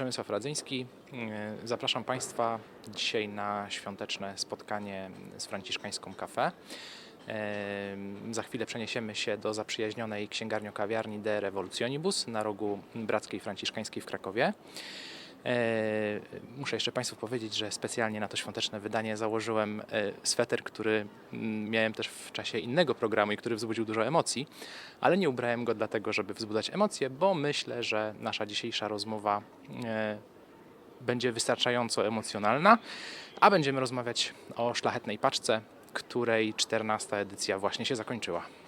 Przemysław Radzyński. E, Zapraszam Państwa dzisiaj na świąteczne spotkanie z Franciszkańską Cafe. E, Za chwilę przeniesiemy się do zaprzyjaźnionej księgarnio-kawiarni De Revolutionibus na rogu Brackiej Franciszkańskiej w Krakowie. E, Muszę jeszcze Państwu powiedzieć, że specjalnie na to świąteczne wydanie założyłem e, sweter, który mm, miałem też w czasie innego programu i który wzbudził dużo emocji, ale nie ubrałem go dlatego, żeby wzbudzać emocje, bo myślę, że nasza dzisiejsza rozmowa e, będzie wystarczająco emocjonalna, a będziemy rozmawiać o szlachetnej paczce, której 14 edycja właśnie się zakończyła.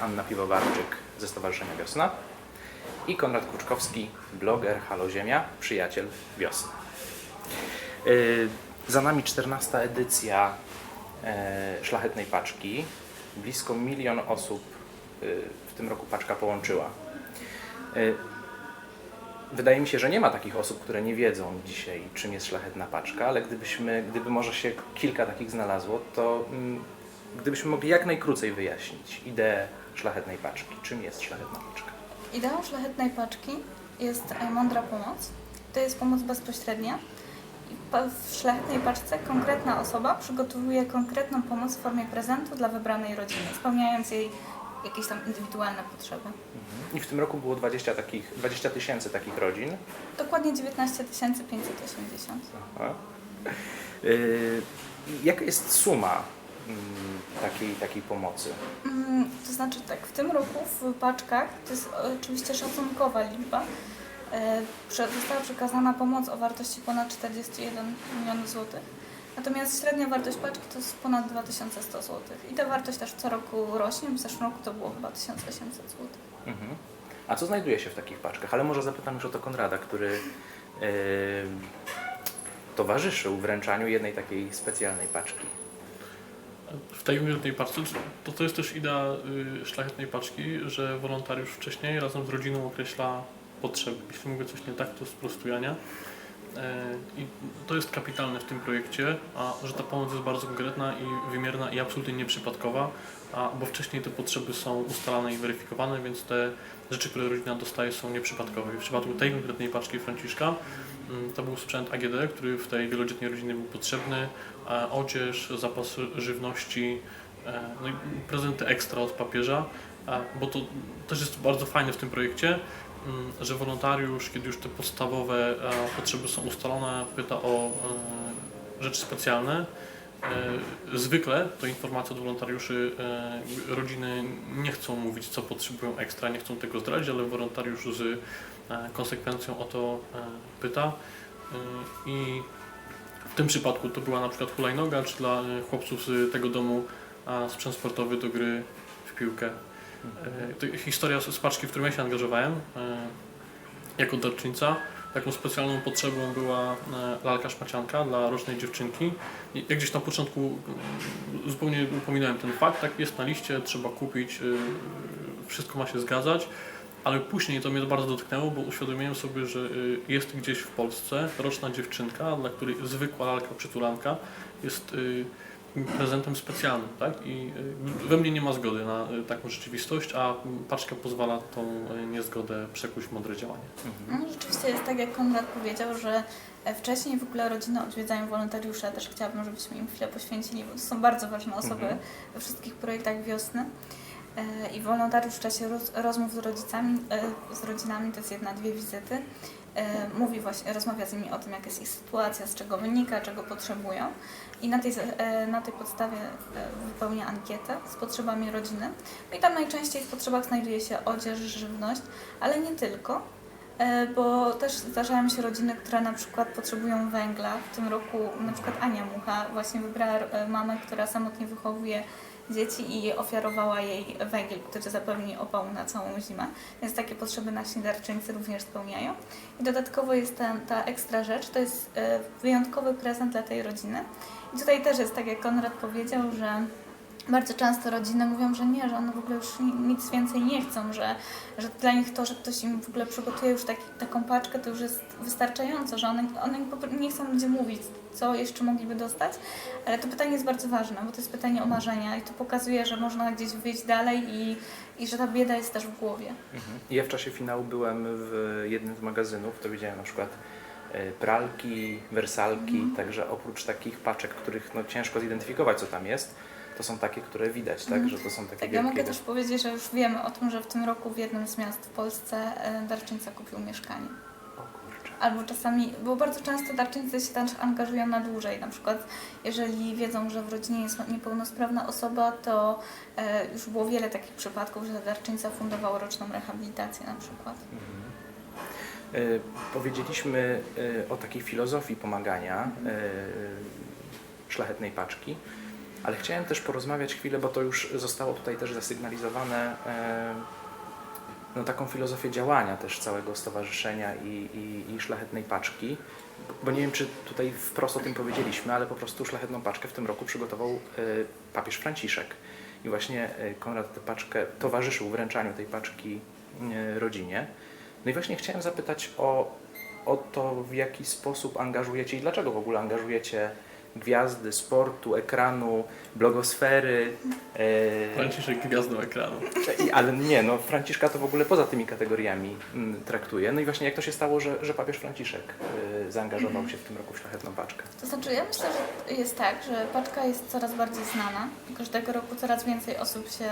Anna Piwowarczyk ze Stowarzyszenia Wiosna i Konrad Kuczkowski, bloger Halo Ziemia, przyjaciel Wiosny. Yy, Za nami 14 edycja e, Szlachetnej Paczki. Blisko milion osób yy, w tym roku paczka połączyła. Yy, Wydaje mi się, że nie ma takich osób, które nie wiedzą dzisiaj, czym jest szlachetna paczka, ale gdybyśmy, gdyby może się kilka takich znalazło, to mm, gdybyśmy mogli jak najkrócej wyjaśnić ideę szlachetnej paczki. Czym jest szlachetna paczka? Ideą szlachetnej paczki jest e, mądra pomoc. To jest pomoc bezpośrednia. W szlachetnej paczce konkretna osoba przygotowuje konkretną pomoc w formie prezentu dla wybranej rodziny, spełniając jej jakieś tam indywidualne potrzeby. I w tym roku było 20 takich, 20 tysięcy takich rodzin. Dokładnie 19 580. Aha. Yy, jaka jest suma takiej, takiej pomocy? Mm, To znaczy tak, w tym roku w paczkach, to jest oczywiście szacunkowa liczba, e, została przekazana pomoc o wartości ponad 41 milionów złotych. Natomiast średnia wartość paczki to jest ponad 2100 zł. I ta wartość też co roku rośnie. W zeszłym roku to było chyba 1800 zł. Mhm. A co znajduje się w takich paczkach? Ale może zapytam już o to Konrada, który yy, towarzyszył wręczaniu jednej takiej specjalnej paczki. W tej umiejętnej paczce, to, to jest też idea y, szlachetnej paczki, że wolontariusz wcześniej razem z rodziną określa potrzeby. Jeśli mówię coś nie tak, to sprostujania. E, I to jest kapitalne w tym projekcie, a że ta pomoc jest bardzo konkretna i wymierna i absolutnie nieprzypadkowa, a, bo wcześniej te potrzeby są ustalane i weryfikowane, więc te rzeczy, które rodzina dostaje są nieprzypadkowe. I w przypadku tej konkretnej paczki Franciszka mm, to był sprzęt AGD, który w tej wielodzietnej rodzinie był potrzebny, odzież, zapas żywności, e, no i prezenty ekstra od papieża, bo to też jest bardzo fajne w tym projekcie, że wolontariusz, kiedy już te podstawowe e, potrzeby są ustalone, pyta o e, rzeczy specjalne. E, Zwykle to informacje od wolontariuszy rodziny nie chcą mówić, co potrzebują ekstra, nie chcą tego zdradzić, ale wolontariusz z konsekwencją o to pyta. I w tym przypadku to była na przykład hulajnoga, czy dla chłopców z tego domu sprzęt sportowy do gry w piłkę. E, To historia z paczki, w którą ja się angażowałem e, jako darczyńca. Taką specjalną potrzebą była e, lalka szmacianka dla rocznej dziewczynki. I Ja gdzieś na początku mm, zupełnie upominałem ten fakt, tak jest na liście, trzeba kupić, wszystko ma się zgadzać. Ale później to mnie bardzo dotknęło, bo uświadomiłem sobie, że jest gdzieś w Polsce roczna dziewczynka, dla której zwykła lalka przytulanka jest prezentem specjalnym, tak? I y, we mnie nie ma zgody na y, taką rzeczywistość, a paczka pozwala tą y, niezgodę przekuć w mądre działanie. No, rzeczywiście jest tak, jak Konrad powiedział, że e, wcześniej w ogóle rodziny odwiedzają wolontariusze. Też chciałabym, żebyśmy im chwilę poświęcili, bo to są bardzo ważne osoby Mhm. we wszystkich projektach wiosny. E, I wolontariusz w czasie roz, rozmów z rodzicami, e, z rodzinami, to jest jedna, dwie wizyty, mówi właśnie, rozmawia z nimi o tym, jaka jest ich sytuacja, z czego wynika, czego potrzebują. I na tej, e, na tej podstawie e, wypełnia ankietę z potrzebami rodziny. No i tam najczęściej w potrzebach znajduje się odzież, żywność, ale nie tylko. Bo też zdarzają się rodziny, które na przykład potrzebują węgla. W tym roku na przykład Ania Mucha właśnie wybrała mamę, która samotnie wychowuje dzieci i ofiarowała jej węgiel, który zapewni opał na całą zimę. Więc takie potrzeby nasi darczyńcy również spełniają. I dodatkowo jest ta, ta ekstra rzecz, to jest e, wyjątkowy prezent dla tej rodziny. I tutaj też jest tak, jak Konrad powiedział, że Bardzo często rodziny mówią, że nie, że one w ogóle już ni- nic więcej nie chcą, że, że dla nich to, że ktoś im w ogóle przygotuje już taki, taką paczkę, to już jest wystarczająco, że one, one nie chcą nigdzie mówić, co jeszcze mogliby dostać. Ale to pytanie jest bardzo ważne, bo to jest pytanie o marzenia i to pokazuje, że można gdzieś wyjść dalej i, i że ta bieda jest też w głowie. Mhm. Ja w czasie finału byłem w jednym z magazynów, to widziałem na przykład e, pralki, wersalki, także oprócz takich paczek, których no, ciężko zidentyfikować co tam jest, to są takie, które widać, tak, Mhm. że to są takie Tak, ja wielkie... mogę też powiedzieć, że już wiemy o tym, że w tym roku w jednym z miast w Polsce e, darczyńca kupił mieszkanie. O kurczę. Albo czasami, bo bardzo często darczyńcy się też angażują na dłużej. Na przykład, jeżeli wiedzą, że w rodzinie jest niepełnosprawna osoba, to e, już było wiele takich przypadków, że darczyńca fundował roczną rehabilitację na przykład. Mhm. E, Powiedzieliśmy e, o takiej filozofii pomagania e, szlachetnej paczki, ale chciałem też porozmawiać chwilę, bo to już zostało tutaj też zasygnalizowane, e, no, taką filozofię działania też całego stowarzyszenia i, i, i szlachetnej paczki. Bo nie wiem, czy tutaj wprost o tym powiedzieliśmy, ale po prostu szlachetną paczkę w tym roku przygotował e, papież Franciszek. I właśnie e, Konrad tę paczkę towarzyszył wręczaniu tej paczki rodzinie. No i właśnie chciałem zapytać o, o to, w jaki sposób angażujecie i dlaczego w ogóle angażujecie gwiazdy sportu, ekranu, blogosfery. E, Franciszek gwiazdą ekranu. ale nie, no Franciszka to w ogóle poza tymi kategoriami mm, traktuje. No i właśnie jak to się stało, że, że papież Franciszek e, zaangażował się w tym roku w szlachetną paczkę? To znaczy, ja myślę, że jest tak, że paczka jest coraz bardziej znana. Każdego roku coraz więcej osób się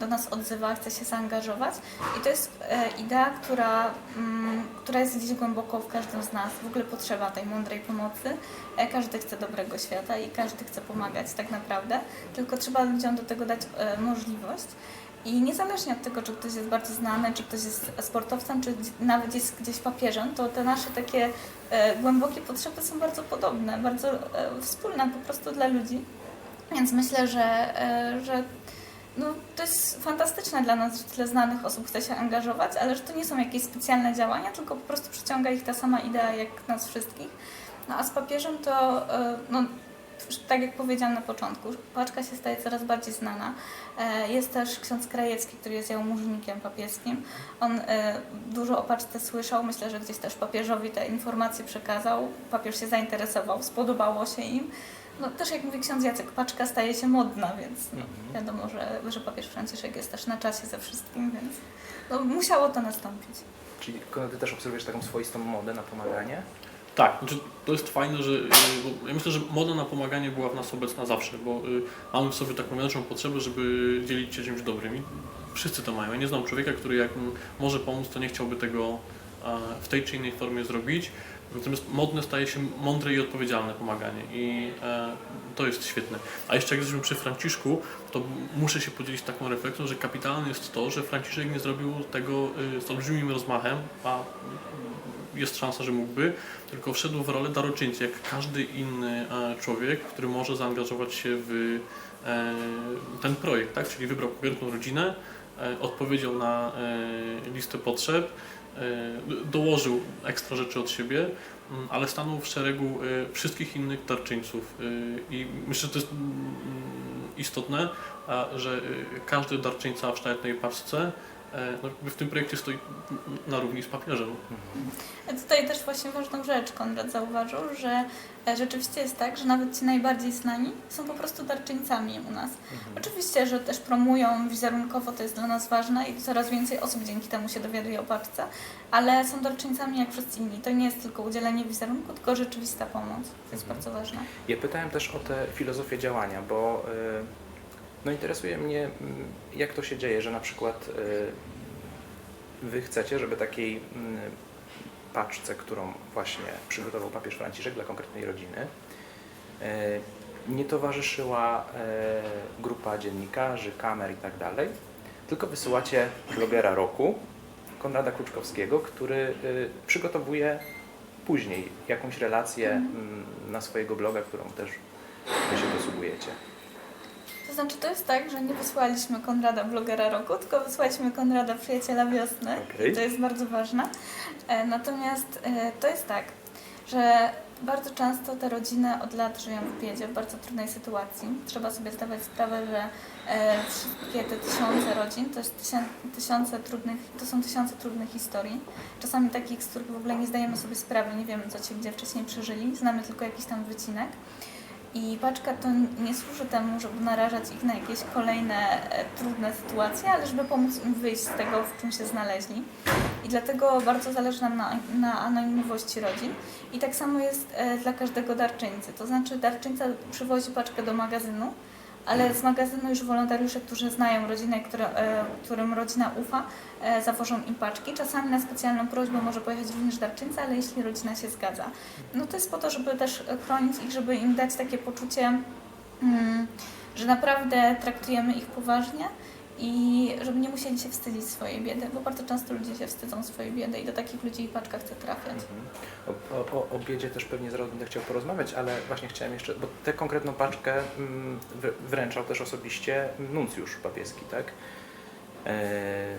do nas odzywa, chce się zaangażować. I to jest e, idea, która, mm, która jest gdzieś głęboko w każdym z nas. W ogóle potrzeba tej mądrej pomocy. E, każdy chce dobrego świata i każdy chce pomagać tak naprawdę. Tylko trzeba ludziom do tego dać e, możliwość. I niezależnie od tego, czy ktoś jest bardziej znany, czy ktoś jest sportowcem, czy nawet jest gdzieś papieżem, to te nasze takie e, głębokie potrzeby są bardzo podobne, bardzo e, wspólne po prostu dla ludzi. Więc myślę, że, e, że no, to jest fantastyczne dla nas, że tyle znanych osób chce się angażować, ale że to nie są jakieś specjalne działania, tylko po prostu przyciąga ich ta sama idea jak nas wszystkich. No a z papieżem to, e, no, tak jak powiedziałam na początku, paczka się staje coraz bardziej znana. E, Jest też ksiądz Krajewski, który jest jałmużnikiem papieskim. On e, dużo o paczce słyszał, myślę, że gdzieś też papieżowi te informacje przekazał. Papież się zainteresował, spodobało się im. No też jak mówi ksiądz Jacek, paczka staje się modna, więc no, wiadomo, że, że papież Franciszek jest też na czasie ze wszystkim, więc no, musiało to nastąpić. Czyli ty też obserwujesz taką swoistą modę na pomaganie? Tak, znaczy to jest fajne, że y, ja myślę, że moda na pomaganie była w nas obecna zawsze, bo y, mamy w sobie taką wewnętrzną potrzebę, żeby dzielić się czymś dobrym. I wszyscy to mają. Ja nie znam człowieka, który jak może pomóc, to nie chciałby tego w tej czy innej formie zrobić. Natomiast modne staje się mądre i odpowiedzialne pomaganie i e, to jest świetne. A jeszcze jak jesteśmy przy Franciszku, to muszę się podzielić taką refleksją, że kapitalne jest to, że Franciszek nie zrobił tego y, z olbrzymim rozmachem, a jest szansa, że mógłby, tylko wszedł w rolę daroczyńcy, jak każdy inny e, człowiek, który może zaangażować się w e, ten projekt, tak? Czyli wybrał konkretną rodzinę, e, odpowiedział na listę potrzeb, dołożył ekstra rzeczy od siebie, mm, ale stanął w szeregu e, wszystkich innych darczyńców. e, I myślę, że to jest mm, istotne, że e, każdy darczyńca w szlachetnej paczce e, no, jakby w tym projekcie stoi na równi z papieżem. Tutaj też właśnie ważną rzecz Konrad zauważył, że e, rzeczywiście jest tak, że nawet ci najbardziej znani są po prostu darczyńcami u nas. Oczywiście, że też promują wizerunkowo, to jest dla nas ważne i coraz więcej osób dzięki temu się dowiaduje o paczce, ale są darczyńcami jak wszyscy inni. To nie jest tylko udzielenie wizerunku, tylko rzeczywista pomoc. To jest Mhm. bardzo ważne. Ja pytałem też o tę filozofię działania, bo y, no interesuje mnie, mm, jak to się dzieje, że na przykład y, wy chcecie, żeby takiej mm, paczce, którą właśnie przygotował papież Franciszek dla konkretnej rodziny, y, nie towarzyszyła y, grupa dziennikarzy, kamer i tak dalej, tylko wysyłacie blogera roku, Konrada Kluczkowskiego, który przygotowuje później jakąś relację mm, na swojego bloga, którą też wy się posługujecie. To znaczy, to jest tak, że nie wysłaliśmy Konrada blogera roku, tylko wysłaliśmy Konrada przyjaciela wiosny. I to jest bardzo ważne. E, Natomiast e, to jest tak, że Bardzo często te rodziny od lat żyją w biedzie, w bardzo trudnej sytuacji. Trzeba sobie zdawać sprawę, że e, wszystkie te tysiące rodzin to, jest tysiące, tysiące trudnych, to są tysiące trudnych historii. Czasami takich, z których w ogóle nie zdajemy sobie sprawy, nie wiemy co ci ludzie wcześniej przeżyli, znamy tylko jakiś tam wycinek. I paczka to nie służy temu, żeby narażać ich na jakieś kolejne e, trudne sytuacje, ale żeby pomóc im wyjść z tego, w czym się znaleźli. I dlatego bardzo zależy nam na, na anonimowości rodzin. I tak samo jest e, dla każdego darczyńcy. To znaczy darczyńca przywozi paczkę do magazynu, ale z magazynu już wolontariusze, którzy znają rodzinę, które, którym rodzina ufa, e, zawożą im paczki. Czasami na specjalną prośbę może pojechać również darczyńca, ale jeśli rodzina się zgadza. No to jest po to, żeby też chronić ich, żeby im dać takie poczucie, mm, że naprawdę traktujemy ich poważnie i żeby nie musieli się wstydzić swojej biedy, bo bardzo często ludzie się wstydzą swojej biedy i do takich ludzi paczka chce trafiać. Mhm. O, o, o, biedzie też pewnie zaraz będę chciał porozmawiać, ale właśnie chciałem jeszcze, bo tę konkretną paczkę mm, wr- wręczał też osobiście nuncjusz papieski, tak? E,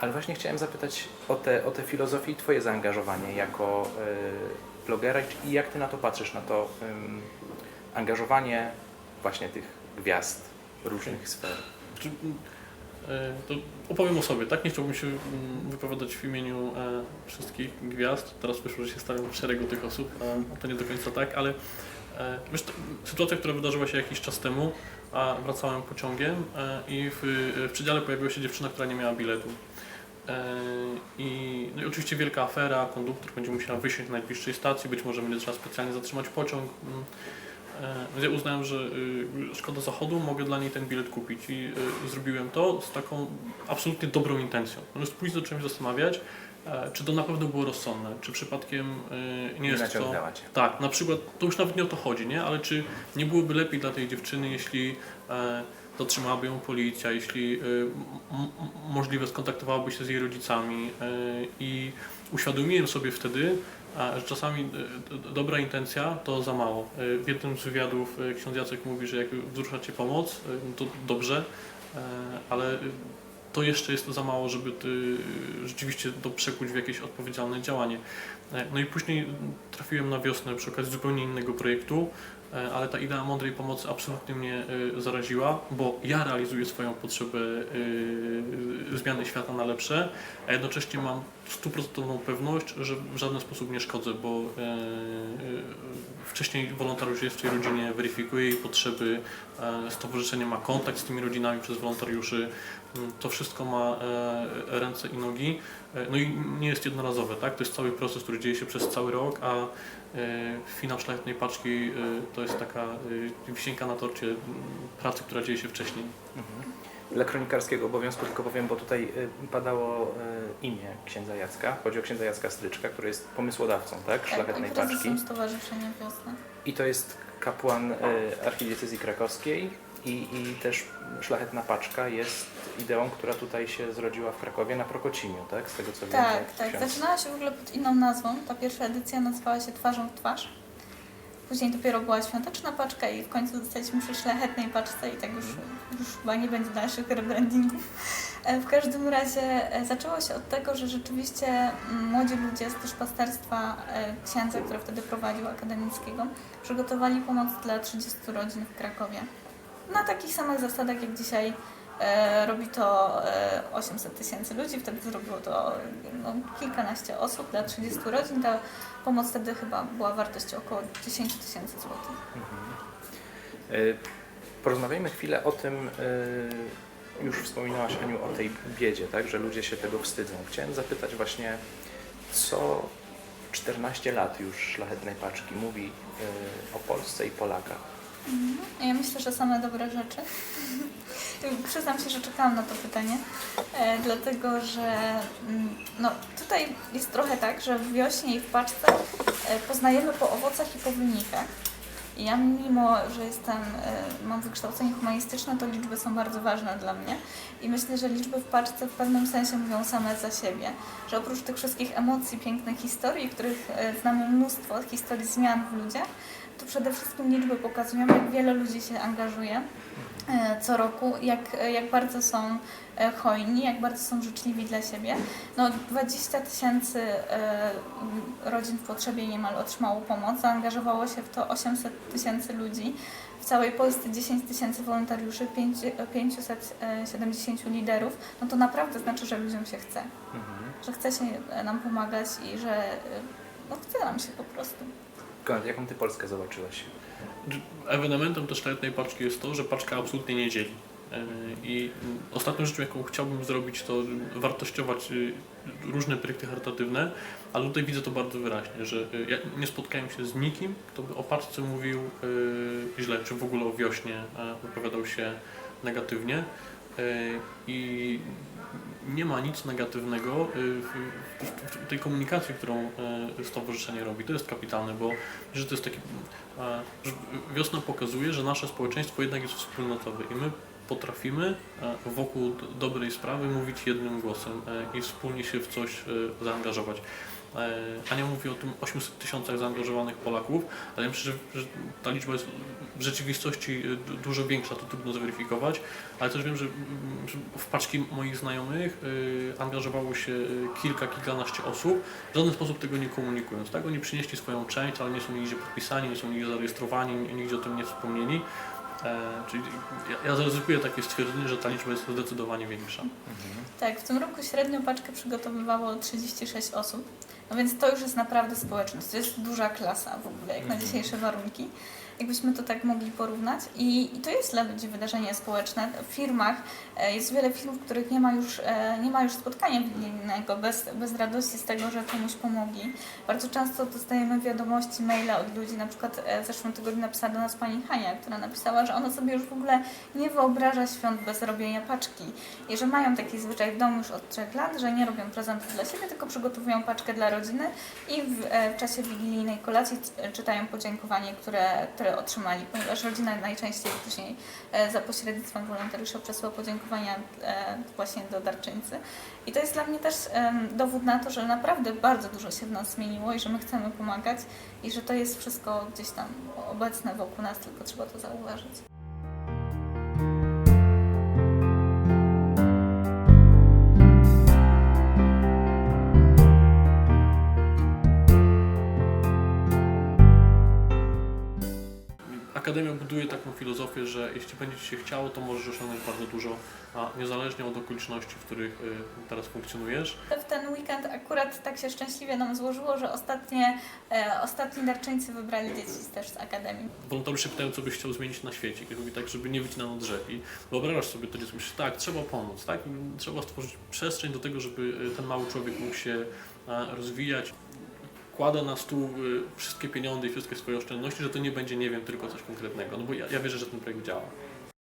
ale właśnie chciałem zapytać o te, o te filozofię i Twoje zaangażowanie jako e, blogera i jak Ty na to patrzysz, na to angażowanie właśnie tych gwiazd różnych sfer. Mm, e, to opowiem o sobie, tak? Nie chciałbym się mm, wypowiadać w imieniu e, wszystkich gwiazd. Teraz wyszło, że się stawiam w szeregu tych osób, a to nie do końca tak, ale e, wiesz, sytuacja, która wydarzyła się jakiś czas temu, a wracałem pociągiem i w, w przedziale pojawiła się dziewczyna, która nie miała biletu. I, no i oczywiście wielka afera, konduktor będzie musiał wysiąść na najbliższej stacji, być może będzie trzeba specjalnie zatrzymać pociąg. Mm. E, Więc ja uznałem, że y, szkoda zachodu, mogę dla niej ten bilet kupić i y, zrobiłem to z taką absolutnie dobrą intencją. Natomiast później zacząłem się zastanawiać, e, czy to na pewno było rozsądne, czy przypadkiem y, nie jest to... Cię. Tak, na przykład, to już nawet nie o to chodzi, nie? Ale czy nie byłoby lepiej dla tej dziewczyny, jeśli e, zatrzymałaby ją policja, jeśli możliwe skontaktowałaby się z jej rodzicami i uświadomiłem sobie wtedy, a, że czasami d- dobra intencja to za mało. E, W jednym z wywiadów e, ksiądz Jacek mówi, że jak wzrusza Cię pomoc, to dobrze, ale to jeszcze jest za mało, żeby ty rzeczywiście to przekuć w jakieś odpowiedzialne działanie. No i później trafiłem na wiosnę przy okazji zupełnie innego projektu, ale ta idea mądrej pomocy absolutnie mnie e, zaraziła, bo ja realizuję swoją potrzebę e, zmiany świata na lepsze, a jednocześnie mam stuprocentową pewność, że w żaden sposób nie szkodzę, bo e, e, wcześniej wolontariusz w tej rodzinie, weryfikuje jej potrzeby, e, stowarzyszenie ma kontakt z tymi rodzinami przez wolontariuszy, to wszystko ma e, ręce i nogi, E, no i nie jest jednorazowe, tak? To jest cały proces, który dzieje się przez cały rok, a e, finał szlachetnej paczki e, to jest taka e, wisienka na torcie pracy, która dzieje się wcześniej. Mhm. Dla kronikarskiego obowiązku tylko powiem, bo tutaj padało imię księdza Jacka. Chodzi o księdza Jacka Stryczka, który jest pomysłodawcą tak, Szlachetnej i Paczki. Stowarzyszenia Wiosna. I to jest kapłan archidiecezji krakowskiej i, i też Szlachetna Paczka jest ideą, która tutaj się zrodziła w Krakowie na Prokocimiu, tak? Z tego co wiem. Tak, tak. ksiądz- Zaczynała się w ogóle pod inną nazwą. Ta pierwsza edycja nazywała się Twarzą w twarz. Później dopiero była świąteczna paczka i w końcu zostaliśmy przy szlachetnej paczce i tak już, już chyba nie będzie dalszych rebrandingów. E, W każdym razie e, zaczęło się od tego, że rzeczywiście młodzi ludzie z duszpasterstwa e, księdza, który wtedy prowadził akademickiego, przygotowali pomoc dla 30 rodzin w Krakowie. Na takich samych zasadach jak dzisiaj e, robi to e, 800 tysięcy ludzi, wtedy zrobiło to no, kilkanaście osób dla 30 rodzin. Ta pomoc wtedy chyba była wartości około 10 tysięcy złotych. Y, Porozmawiajmy chwilę o tym, y, już wspominałaś Aniu o tej biedzie, tak, że ludzie się tego wstydzą. Chciałem zapytać właśnie, co 14 lat już Szlachetnej Paczki mówi y, o Polsce i Polakach. Ja myślę, że same dobre rzeczy. Przyznam się, że czekałam na to pytanie, e, dlatego że mm, no, tutaj jest trochę tak, że w wiośnie i w paczce e, poznajemy po owocach i po wynikach. I ja mimo, że jestem, e, mam wykształcenie humanistyczne, to liczby są bardzo ważne dla mnie. I myślę, że liczby w paczce w pewnym sensie mówią same za siebie. Że oprócz tych wszystkich emocji, pięknych historii, których e, znamy mnóstwo, historii zmian w ludziach, to przede wszystkim liczby pokazują, jak wiele ludzi się angażuje. E, co roku, jak, jak bardzo są e, hojni, jak bardzo są życzliwi dla siebie. No 20 tysięcy e, rodzin w potrzebie niemal otrzymało pomoc, zaangażowało się w to 800 tysięcy ludzi. W całej Polsce 10 tysięcy wolontariuszy, pięć- 570 liderów, no to naprawdę znaczy, że ludziom się chce, Mhm. że chce się nam pomagać i że no, chce nam się po prostu. Konrad, jaką ty Polskę zobaczyłeś? Ewenementem też szlachetnej paczki jest to, że paczka absolutnie nie dzieli. E, I ostatnią rzeczą, jaką chciałbym zrobić, to wartościować y, różne projekty charytatywne, ale tutaj widzę to bardzo wyraźnie, że y, ja nie spotkałem się z nikim, kto by o paczce mówił y, źle, czy w ogóle o wiośnie wypowiadał się negatywnie. E, I nie ma nic negatywnego y, w, tej komunikacji, którą e, stowarzyszenie robi. To jest kapitalne, bo że to jest taki wiosna pokazuje, że nasze społeczeństwo jednak jest wspólnotowe i my potrafimy wokół dobrej sprawy mówić jednym głosem e, i wspólnie się w coś e, zaangażować. E, Ania mówi o tym 800 tysiącach zaangażowanych Polaków, ale ja myślę, że, ta liczba jest w rzeczywistości e, du- dużo większa, to trudno zweryfikować, ale też wiem, że, mm, w paczki moich znajomych e, angażowało się kilka, kilkanaście osób, w żaden sposób tego nie komunikując. Tak? Oni przynieśli swoją część, ale nie są nigdzie podpisani, nie są nigdzie zarejestrowani, nigdzie o tym nie wspomnieli. Czyli ja, zaryzykuję takie stwierdzenie, że ta liczba jest zdecydowanie większa. Tak, w tym roku średnio paczkę przygotowywało 36 osób, no więc to już jest naprawdę społeczność, to jest duża klasa w ogóle, jak na Mhm. dzisiejsze warunki. Jakbyśmy to tak mogli porównać. I, I to jest dla ludzi wydarzenie społeczne. W firmach e, jest wiele firm, w których nie ma już, e, nie ma już spotkania wigilijnego bez, bez radości z tego, że komuś pomogli. Bardzo często dostajemy wiadomości, maile od ludzi. Na przykład e, w zeszłym tygodniu napisała do nas pani Hania, która napisała, że ona sobie już w ogóle nie wyobraża świąt bez robienia paczki. I że mają taki zwyczaj w domu już od trzech lat, że nie robią prezentów dla siebie, tylko przygotowują paczkę dla rodziny i w, e, w czasie wigilijnej kolacji c- czytają podziękowanie, które, które otrzymali, ponieważ rodzina najczęściej później e, za pośrednictwem wolontariusza przesyła podziękowania e, właśnie do darczyńcy. I to jest dla mnie też dowód na to, że naprawdę bardzo dużo się w nas zmieniło i że my chcemy pomagać i że to jest wszystko gdzieś tam obecne wokół nas, tylko trzeba to zauważyć. Akademia buduje taką filozofię, że jeśli będzie Ci się chciało, to możesz osiągnąć bardzo dużo, a niezależnie od okoliczności, w których y, teraz funkcjonujesz. W ten weekend akurat tak się szczęśliwie nam złożyło, że ostatnie, e, ostatni darczyńcy wybrali dzieci też z Akademii. Wolontariusze pytają, co byś chciał zmienić na świecie. I mówi tak, żeby nie wycinano drzew. I wyobrażasz sobie to dziecko, myślisz, tak, trzeba pomóc, tak? Trzeba stworzyć przestrzeń do tego, żeby y, ten mały człowiek mógł się e, rozwijać. Kładę na stół y, wszystkie pieniądze i wszystkie swoje oszczędności, że to nie będzie, nie wiem, tylko coś konkretnego. No bo ja, ja wierzę, że ten projekt działa.